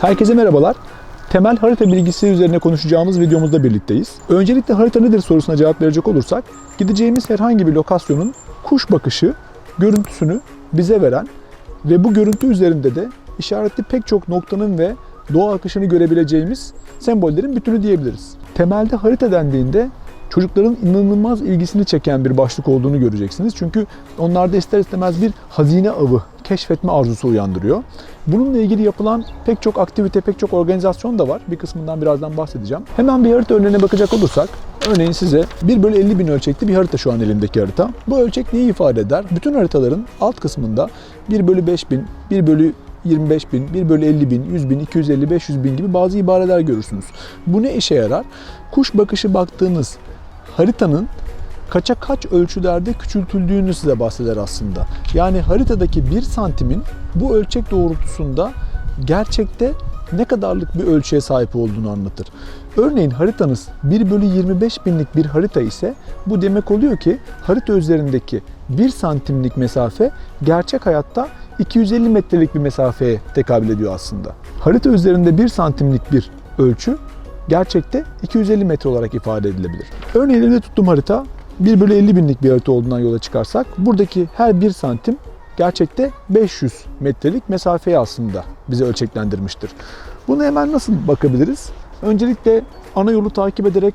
Herkese merhabalar. Temel harita bilgisi üzerine konuşacağımız videomuzda birlikteyiz. Öncelikle harita nedir sorusuna cevap verecek olursak, gideceğimiz herhangi bir lokasyonun kuş bakışı görüntüsünü bize veren ve bu görüntü üzerinde de işaretli pek çok noktanın ve doğa akışını görebileceğimiz sembollerin bütünü diyebiliriz. Temelde harita dendiğinde çocukların inanılmaz ilgisini çeken bir başlık olduğunu göreceksiniz. Çünkü onlarda ister istemez bir hazine avı, keşfetme arzusu uyandırıyor. Bununla ilgili yapılan pek çok aktivite, pek çok organizasyon da var. Bir kısmından birazdan bahsedeceğim. Hemen bir harita örneğine bakacak olursak, örneğin size 1 bölü 50 bin ölçekli bir harita şu an elimdeki harita. Bu ölçek neyi ifade eder? Bütün haritaların alt kısmında 1 bölü 5 bin, 1 bölü 25 bin, 1 bölü 50 bin, 100 bin, 250, 500 bin gibi bazı ibareler görürsünüz. Bu ne işe yarar? Kuş bakışı baktığınız haritanın kaça kaç ölçülerde küçültüldüğünü size bahseder aslında. Yani haritadaki bir santimin bu ölçek doğrultusunda gerçekte ne kadarlık bir ölçüye sahip olduğunu anlatır. Örneğin haritanız 1 bölü 25 binlik bir harita ise bu demek oluyor ki harita üzerindeki 1 santimlik mesafe gerçek hayatta 250 metrelik bir mesafeye tekabül ediyor aslında. Harita üzerinde 1 santimlik bir ölçü gerçekte 250 metre olarak ifade edilebilir. Örneğin elimde tuttuğum harita 1 bölü 50 binlik bir harita olduğundan yola çıkarsak buradaki her 1 santim gerçekte 500 metrelik mesafeyi aslında bize ölçeklendirmiştir. Bunu hemen nasıl bakabiliriz? Öncelikle ana yolu takip ederek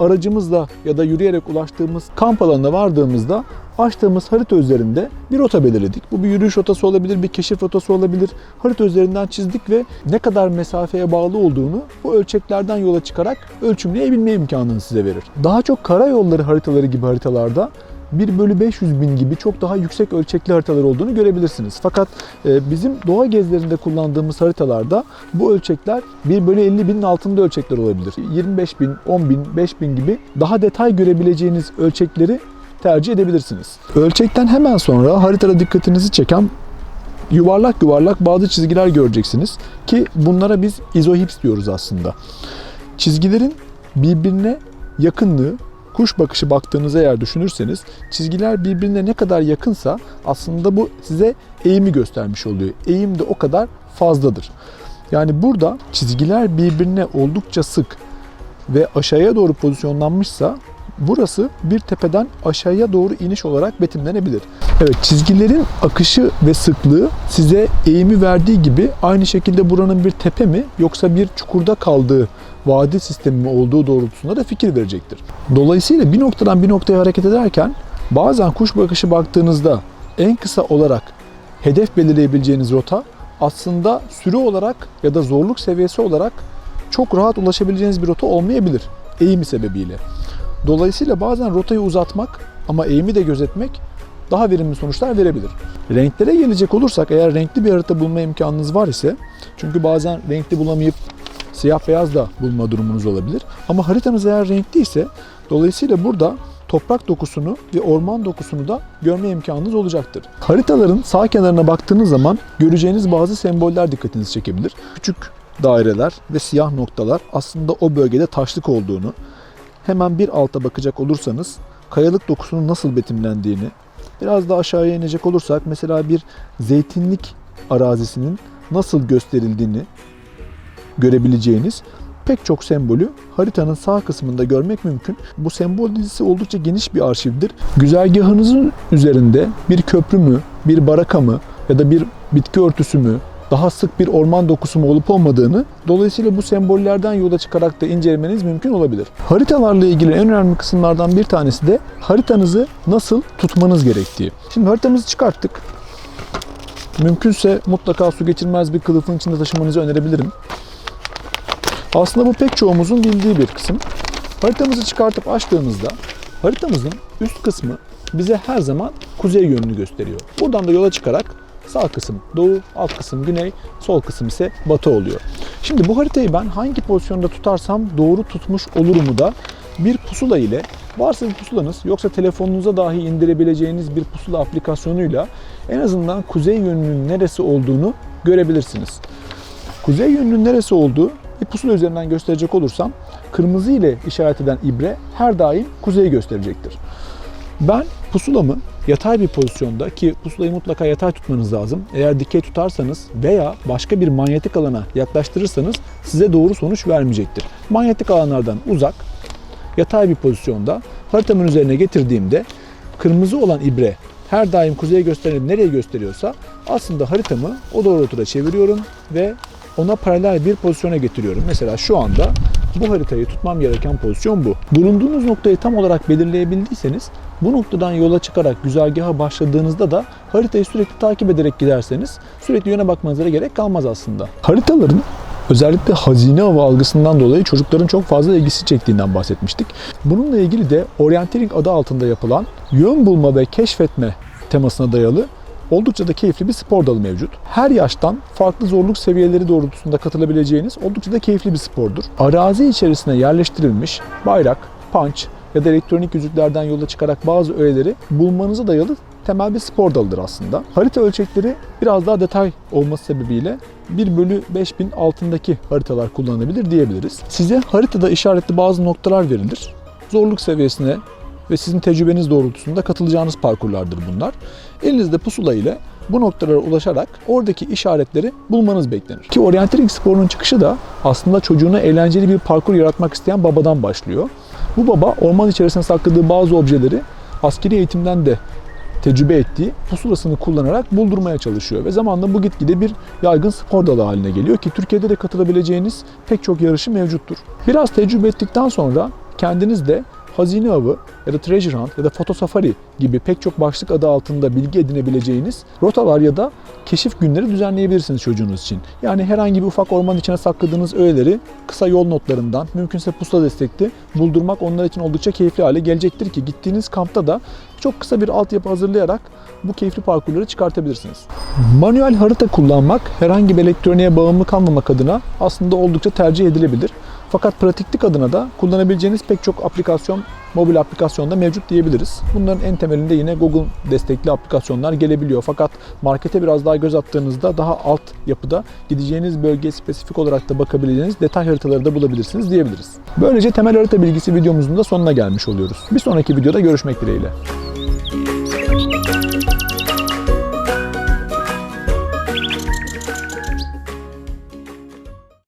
aracımızla ya da yürüyerek ulaştığımız kamp alanına vardığımızda açtığımız harita üzerinde bir rota belirledik. Bu bir yürüyüş rotası olabilir, bir keşif rotası olabilir. Harita üzerinden çizdik ve ne kadar mesafeye bağlı olduğunu bu ölçeklerden yola çıkarak ölçümleyebilme imkanını size verir. Daha çok karayolları haritaları gibi haritalarda 1 bölü 500 bin gibi çok daha yüksek ölçekli haritalar olduğunu görebilirsiniz. Fakat e, bizim doğa gezilerinde kullandığımız haritalarda bu ölçekler 1 bölü 50 binin altında ölçekler olabilir. 25 bin, 10 bin, 5 bin gibi daha detay görebileceğiniz ölçekleri tercih edebilirsiniz. Ölçekten hemen sonra haritada dikkatinizi çeken yuvarlak yuvarlak bazı çizgiler göreceksiniz ki bunlara biz izohips diyoruz aslında. Çizgilerin birbirine yakınlığı kuş bakışı baktığınızı eğer düşünürseniz çizgiler birbirine ne kadar yakınsa aslında bu size eğimi göstermiş oluyor. Eğim de o kadar fazladır. Yani burada çizgiler birbirine oldukça sık ve aşağıya doğru pozisyonlanmışsa burası bir tepeden aşağıya doğru iniş olarak betimlenebilir. Evet çizgilerin akışı ve sıklığı size eğimi verdiği gibi aynı şekilde buranın bir tepe mi yoksa bir çukurda kaldığı vadi sistemi mi olduğu doğrultusunda da fikir verecektir. Dolayısıyla bir noktadan bir noktaya hareket ederken bazen kuş bakışı baktığınızda en kısa olarak hedef belirleyebileceğiniz rota aslında süre olarak ya da zorluk seviyesi olarak çok rahat ulaşabileceğiniz bir rota olmayabilir eğimi sebebiyle. Dolayısıyla bazen rotayı uzatmak ama eğimi de gözetmek daha verimli sonuçlar verebilir. Renklere gelecek olursak eğer renkli bir harita bulma imkanınız var ise çünkü bazen renkli bulamayıp siyah beyaz da bulma durumunuz olabilir. Ama haritanız eğer renkli ise dolayısıyla burada toprak dokusunu ve orman dokusunu da görme imkanınız olacaktır. Haritaların sağ kenarına baktığınız zaman göreceğiniz bazı semboller dikkatinizi çekebilir. Küçük daireler ve siyah noktalar aslında o bölgede taşlık olduğunu, hemen bir alta bakacak olursanız kayalık dokusunun nasıl betimlendiğini, biraz daha aşağıya inecek olursak mesela bir zeytinlik arazisinin nasıl gösterildiğini görebileceğiniz pek çok sembolü haritanın sağ kısmında görmek mümkün. Bu sembol dizisi oldukça geniş bir arşivdir. Güzergahınızın üzerinde bir köprü mü, bir baraka mı ya da bir bitki örtüsü mü, daha sık bir orman dokusu mu olup olmadığını dolayısıyla bu sembollerden yola çıkarak da incelemeniz mümkün olabilir. Haritalarla ilgili en önemli kısımlardan bir tanesi de haritanızı nasıl tutmanız gerektiği. Şimdi haritamızı çıkarttık. Mümkünse mutlaka su geçirmez bir kılıfın içinde taşımanızı önerebilirim. Aslında bu pek çoğumuzun bildiği bir kısım. Haritamızı çıkartıp açtığımızda haritamızın üst kısmı bize her zaman kuzey yönünü gösteriyor. Buradan da yola çıkarak sağ kısım doğu, alt kısım güney, sol kısım ise batı oluyor. Şimdi bu haritayı ben hangi pozisyonda tutarsam doğru tutmuş olurumu da bir pusula ile varsa bir pusulanız yoksa telefonunuza dahi indirebileceğiniz bir pusula aplikasyonuyla en azından kuzey yönünün neresi olduğunu görebilirsiniz. Kuzey yönünün neresi olduğu bir pusula üzerinden gösterecek olursam kırmızı ile işaret eden ibre her daim kuzeyi gösterecektir. Ben pusulamı yatay bir pozisyonda ki pusulayı mutlaka yatay tutmanız lazım. Eğer dikey tutarsanız veya başka bir manyetik alana yaklaştırırsanız size doğru sonuç vermeyecektir. Manyetik alanlardan uzak, yatay bir pozisyonda haritamın üzerine getirdiğimde kırmızı olan ibre her daim kuzeye gösterilip nereye gösteriyorsa aslında haritamı o doğrultuda çeviriyorum ve ona paralel bir pozisyona getiriyorum. Mesela şu anda bu haritayı tutmam gereken pozisyon bu. Bulunduğunuz noktayı tam olarak belirleyebildiyseniz bu noktadan yola çıkarak güzergaha başladığınızda da haritayı sürekli takip ederek giderseniz sürekli yöne bakmanıza gerek kalmaz aslında. Haritaların özellikle hazine avı algısından dolayı çocukların çok fazla ilgisi çektiğinden bahsetmiştik. Bununla ilgili de orienteering adı altında yapılan yön bulma ve keşfetme temasına dayalı oldukça da keyifli bir spor dalı mevcut. Her yaştan farklı zorluk seviyeleri doğrultusunda katılabileceğiniz oldukça da keyifli bir spordur. Arazi içerisine yerleştirilmiş bayrak, punch ya da elektronik yüzüklerden yola çıkarak bazı öğeleri bulmanıza dayalı temel bir spor dalıdır aslında. Harita ölçekleri biraz daha detay olması sebebiyle 1 bölü 5000 altındaki haritalar kullanılabilir diyebiliriz. Size haritada işaretli bazı noktalar verilir. Zorluk seviyesine ve sizin tecrübeniz doğrultusunda katılacağınız parkurlardır bunlar. Elinizde pusula ile bu noktalara ulaşarak oradaki işaretleri bulmanız beklenir. Ki orienteering sporunun çıkışı da aslında çocuğuna eğlenceli bir parkur yaratmak isteyen babadan başlıyor. Bu baba orman içerisinde sakladığı bazı objeleri askeri eğitimden de tecrübe ettiği pusulasını kullanarak buldurmaya çalışıyor ve zamanla bu gitgide bir yaygın spor dalı haline geliyor ki Türkiye'de de katılabileceğiniz pek çok yarışı mevcuttur. Biraz tecrübe ettikten sonra kendiniz de hazine avı ya da treasure hunt ya da foto safari gibi pek çok başlık adı altında bilgi edinebileceğiniz rotalar ya da keşif günleri düzenleyebilirsiniz çocuğunuz için. Yani herhangi bir ufak orman içine sakladığınız öğeleri kısa yol notlarından mümkünse pusula destekli buldurmak onlar için oldukça keyifli hale gelecektir ki gittiğiniz kampta da çok kısa bir altyapı hazırlayarak bu keyifli parkurları çıkartabilirsiniz. Manuel harita kullanmak herhangi bir elektroniğe bağımlı kalmamak adına aslında oldukça tercih edilebilir. Fakat pratiklik adına da kullanabileceğiniz pek çok aplikasyon, mobil aplikasyonda mevcut diyebiliriz. Bunların en temelinde yine Google destekli aplikasyonlar gelebiliyor. Fakat markete biraz daha göz attığınızda daha alt yapıda gideceğiniz bölgeye spesifik olarak da bakabileceğiniz detay haritaları da bulabilirsiniz diyebiliriz. Böylece temel harita bilgisi videomuzun da sonuna gelmiş oluyoruz. Bir sonraki videoda görüşmek dileğiyle.